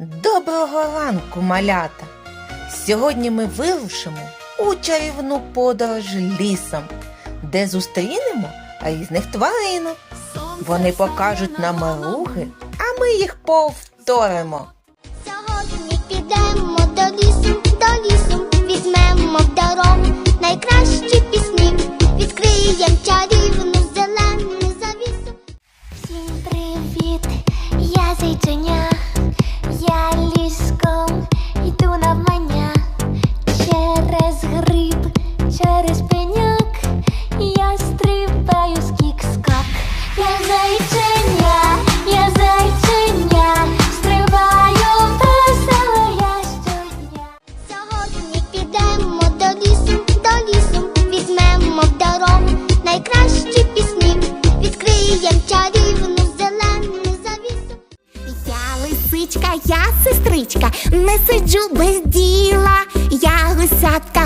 Доброго ранку, малята! Сьогодні ми вирушимо у чарівну подорож лісом, де зустрінемо різних тваринок. Вони покажуть нам рухи, а ми їх повторимо. Сьогодні підемо до лісу, до лісу, візьмемо в дорогу сестричка, не сиджу без діла. Я гусятка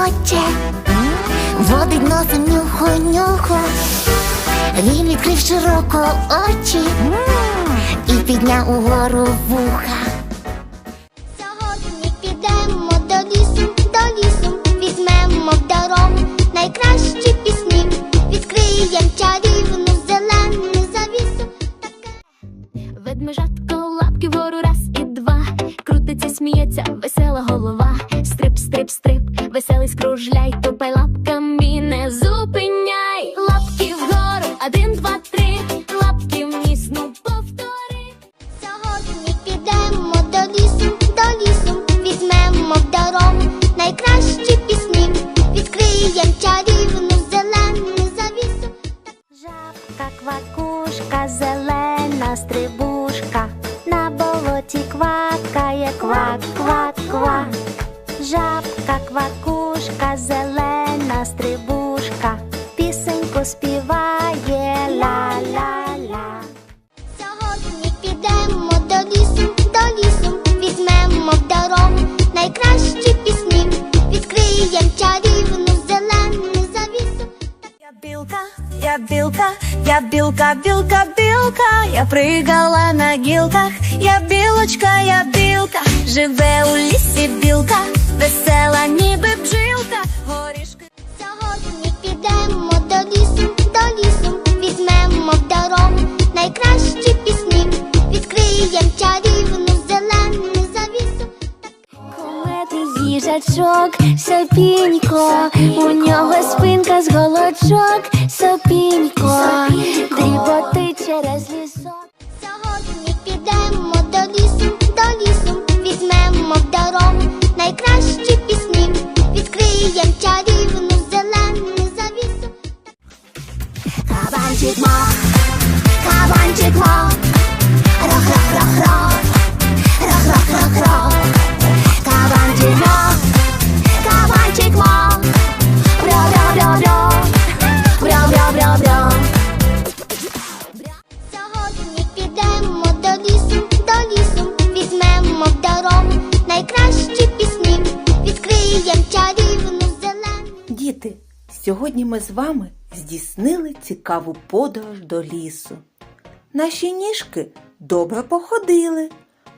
хоче, водить носом нюху, нюху. Він відкрив широко очі і підняв угору вуха. Сьогодні підемо до лісу, до лісу, візьмемо в дорогу найкращі пісні, відкриєм чарівну зелену завісу. Ведмежатко лапки вгору раз і два. Крутиться, сміється, весела голова. Стрип, стрип, стрип, скружляй, тупай лапками не зупиняй. Лапки вгору, один, два, три. Лапки вниз, ну повтори. Сьогодні підемо до лісу, до лісу, візьмемо в дорогу найкращі пісні, відкриєм чарівну зелену завісу. Жабка, квакушка, зелена стрибушка, на болоті квакає квак, квак, квак. Жабка, зелена стрибушка, пісеньку співає ла-ла-ла. Сьогодні підемо до лісу, до лісу, візьмемо в дорогу найкращі пісні, відкриєм чарівну зелену завісу. Я білка, я білка, я білка, білка, білка, я пригала на гілках, я білочка, я білка, живе у лісі білка, весела, ніби бджілка, горішки. Сьогодні підемо до лісу, до лісу, візьмемо в дорогу найкращі пісні, відкриєм чарівну зелену завісу. Куметний їжачок, сопінько, у нього спинка з голочок, сопінько, дріботи через лісок. Кабанчик мо, кабанчик мо, рох, сьогодні ми з вами здійснили цікаву подорож до лісу. Наші ніжки добре походили,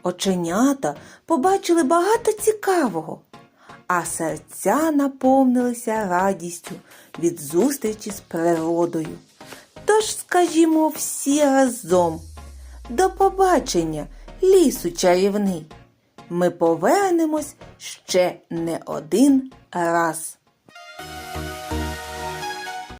оченята побачили багато цікавого, а серця наповнилися радістю від зустрічі з природою. Тож скажімо всі разом до побачення, лісу чарівний. Ми повернемось ще не один раз.